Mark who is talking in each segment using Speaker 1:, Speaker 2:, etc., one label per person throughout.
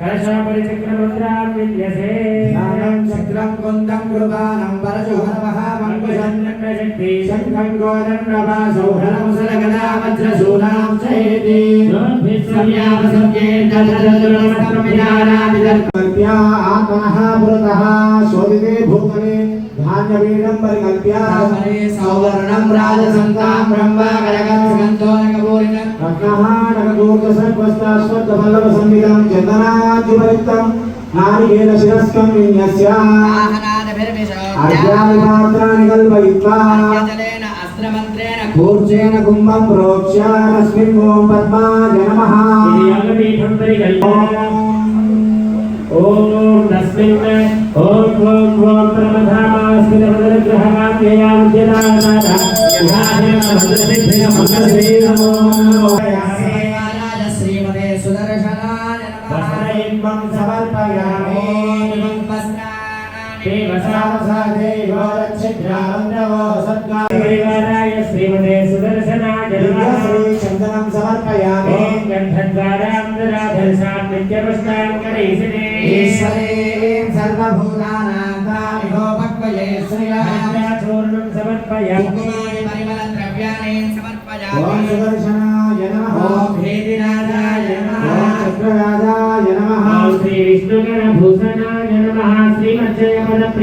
Speaker 1: கலசா பரிசக்ரமுத்ரா வித்யசே sacrum குந்தம் குருபானம்
Speaker 2: శక్తి
Speaker 1: శంఖం గోరం ప్రభాసౌహరం సరగదా వజ్రశూలాం చైతి కల్ప్య ఆత్మనః పురతః శోధితే భూతలే ధాన్యవీడం పరికల్ప్య.
Speaker 3: సౌవర్ణం రాజసంతాం బ్రహ్మకరకం సుగంధోనకపూరితం
Speaker 1: రత్నహారకగోర్గసర్వస్తాశ్వత్థఫలవసంవిదం చందనాద్యుపయుక్తం విన్యస్య అర్ఘ్యాదిపాత్రాన్ని కల్పయిత్వా
Speaker 3: అస్త్రమంత్రేణ
Speaker 1: కూర్చేన కుంభం ప్రోక్ష్య తస్మిన్ ఓం పద్మాయ నమః
Speaker 2: ఓం తస్మిన్ ఓం ఓం ఓం జనానాథ
Speaker 3: సేవారాజ శ్రీమతే సుదర్శనాయ నమః
Speaker 1: సమర్పయామి
Speaker 3: వస్త్రాణి
Speaker 1: దేవసాదేవోరక్షిద్రాంధ్రవో సద్గాయ
Speaker 2: దేవాలయ శ్రీమతే సుదర్శనాయ నమః
Speaker 1: శ్రీ చందనం సమర్పయామి.
Speaker 2: ఓం గంధద్వారాంధరాధర్షాం నిత్యపుష్టాం కరైసినే
Speaker 1: ఈశ్వరీం సర్వభూతానాం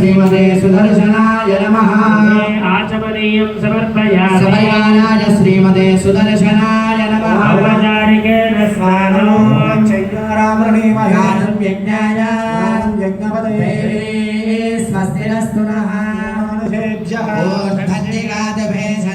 Speaker 1: श्रीमते सुदर्शनाय नमः आचमनीयं समर्पयामि समयानाय श्रीमते सुदर्शनाय नमः औपचारिकेण स्वानो
Speaker 2: चैत्रामृणीमयानं यज्ञाय
Speaker 3: यज्ञपदये स्वस्तिरस्तु नः मनुषेभ्यः
Speaker 2: धन्यवादभेष